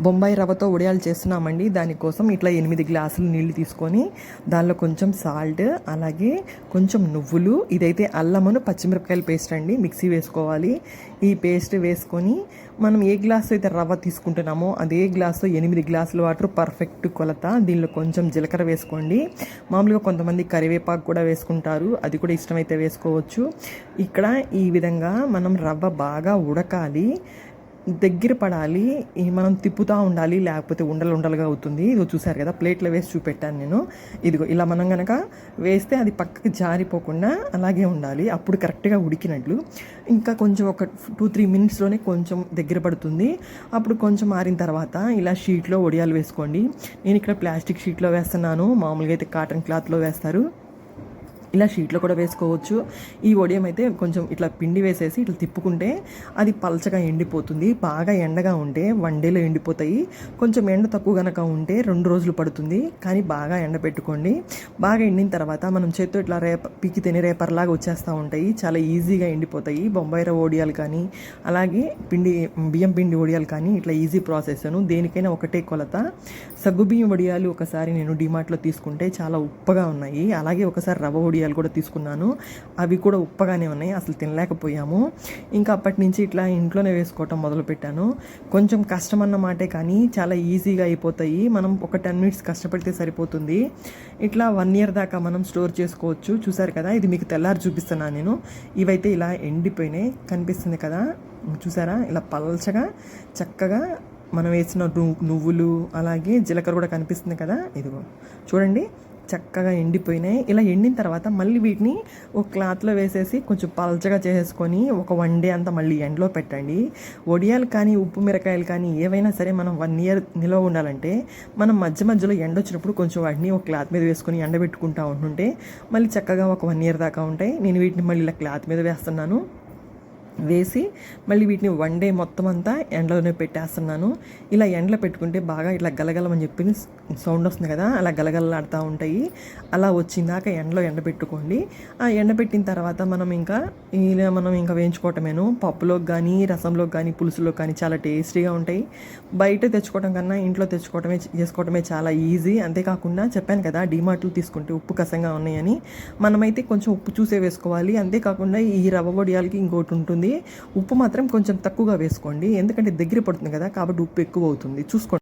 బొంబాయి రవ్వతో ఉడియాలు చేస్తున్నామండి. దానికోసం ఇట్లా ఎనిమిది గ్లాసులు నీళ్ళు తీసుకొని దానిలో కొంచెం సాల్ట్ అలాగే కొంచెం నువ్వులు ఇదైతే అల్లమును పచ్చిమిరపకాయల పేస్ట్ అండి మిక్సీ వేసుకోవాలి. ఈ పేస్ట్ వేసుకొని మనం ఏ గ్లాస్ అయితే రవ్వ తీసుకుంటున్నామో అదే గ్లాసు ఎనిమిది గ్లాసుల వాటర్ పర్ఫెక్ట్ కొలత. దీనిలో కొంచెం జీలకర్ర వేసుకోండి. మామూలుగా కొంతమంది కరివేపాకు కూడా వేసుకుంటారు. అది కూడా ఇష్టమైతే వేసుకోవచ్చు. ఇక్కడ ఈ విధంగా మనం రవ్వ బాగా ఉడకాలి. దగ్గర పడాలి మనం తిప్పుతూ ఉండాలి లేకపోతే ఉండలు ఉండలుగా అవుతుంది. ఇదిగో చూసారు కదా ప్లేట్లో వేసి చూపెట్టాను నేను. ఇదిగో ఇలా మనం కనుక వేస్తే అది పక్కకి జారిపోకుండా అలాగే ఉండాలి. అప్పుడు కరెక్ట్గా ఉడికినట్లు. ఇంకా కొంచెం ఒక టూ త్రీ మినిట్స్లోనే కొంచెం దగ్గర పడుతుంది. అప్పుడు కొంచెం మారిన తర్వాత ఇలా షీట్లో వడియాలు వేసుకోండి. నేను ఇక్కడ ప్లాస్టిక్ షీట్లో వేస్తున్నాను. మామూలుగా అయితే కాటన్ క్లాత్లో వేస్తారు. ఇలా షీట్లో కూడా వేసుకోవచ్చు. ఈ వడియం అయితే కొంచెం ఇట్లా పిండి వేసేసి ఇట్లా తిప్పుకుంటే అది పలచగా ఎండిపోతుంది. బాగా ఎండగా ఉంటే వన్ డేలో ఎండిపోతాయి. కొంచెం ఎండ తక్కువ కనుక ఉంటే రెండు రోజులు పడుతుంది. కానీ బాగా ఎండ పెట్టుకోండి. బాగా ఎండిన తర్వాత మనం చేత్తో ఇట్లా రేప పీకి తినే రేపర్లాగా వచ్చేస్తూ ఉంటాయి. చాలా ఈజీగా ఎండిపోతాయి. బొంబాయి రవ్వ వడియాలు కానీ అలాగే పిండి బియ్యం పిండి వడియాలు కానీ ఇట్లా ఈజీ ప్రాసెస్ దేనికైనా ఒకటే కొలత. సగ్గు బియ్యం వడియాలు ఒకసారి నేను డిమార్ట్లో తీసుకుంటే చాలా ఉప్పగా ఉన్నాయి. అలాగే ఒకసారి రవ్వ వడియాలు కూడా తీసుకున్నాను. అవి కూడా ఉప్పగానే ఉన్నాయి. అసలు తినలేకపోయాము. ఇంకా అప్పటి నుంచి ఇట్లా ఇంట్లోనే వేసుకోవటం మొదలుపెట్టాను. కొంచెం కష్టం అన్నమాటే కానీ చాలా ఈజీగా అయిపోతాయి. మనం ఒక టెన్ మినిట్స్ కష్టపడితే సరిపోతుంది. ఇట్లా వన్ ఇయర్ దాకా మనం స్టోర్ చేసుకోవచ్చు. చూసారు కదా ఇది మీకు తెల్లారి చూపిస్తున్నాను నేను. ఇవైతే ఇలా ఎండిపోయినాయి. కనిపిస్తుంది కదా చూసారా? ఇలా పల్చగా చక్కగా మనం వేసిన నువ్వులు అలాగే జీలకర్ర కూడా కనిపిస్తుంది కదా. ఇదిగో చూడండి. చక్కగా ఎండిపోయినాయి. ఇలా ఎండిన తర్వాత మళ్ళీ వీటిని ఒక క్లాత్లో వేసేసి కొంచెం పల్చగా చేసేసుకొని ఒక వన్ డే అంతా మళ్ళీ ఎండలో పెట్టండి. వడియాలు కానీ ఉప్పు మిరకాయలు కానీ ఏవైనా సరే మనం వన్ ఇయర్ నిల్వ ఉండాలంటే మనం మధ్య మధ్యలో ఎండ వచ్చినప్పుడు కొంచెం వాటిని ఒక క్లాత్ మీద వేసుకొని ఎండబెట్టుకుంటా ఉంటుంటే మళ్ళీ చక్కగా ఒక వన్ ఇయర్ దాకా ఉంటాయి. నేను వీటిని మళ్ళీ ఇలా క్లాత్ మీద వేస్తున్నాను. వేసి మళ్ళీ వీటిని వన్ డే మొత్తం అంతా ఎండలోనే పెట్టేస్తున్నాను. ఇలా ఎండలో పెట్టుకుంటే బాగా ఇట్లా గలగలమని చెప్పి సౌండ్ వస్తుంది కదా అలా గలగలలాడుతూ ఉంటాయి. అలా వచ్చిందాక ఎండలో ఎండబెట్టుకోండి ఆ ఎండబెట్టిన తర్వాత మనం ఇంకా ఇలా మనం ఇంకా వేయించుకోవటమేను. పప్పులోకి కానీ రసంలోకి కానీ పులుసులోకి కానీ చాలా టేస్టీగా ఉంటాయి. బయట తెచ్చుకోవడం కన్నా ఇంట్లో తెచ్చుకోవటమే చేసుకోవటమే చాలా ఈజీ. అంతేకాకుండా చెప్పాను కదా డిమార్ట్లు తీసుకుంటే ఉప్పు కసంగా ఉన్నాయని. మనమైతే కొంచెం ఉప్పు చూసే వేసుకోవాలి. అంతేకాకుండా ఈ రవ్వ వడియాలకి ఇంకోటి ఉంటుంది. ఉంటుంది ఉప్పు మాత్రం కొంచెం తక్కువగా వేసుకోండి. ఎందుకంటే దగ్గర పడుతుంది కదా కాబట్టి ఉప్పు ఎక్కువ అవుతుంది. చూసుకోండి.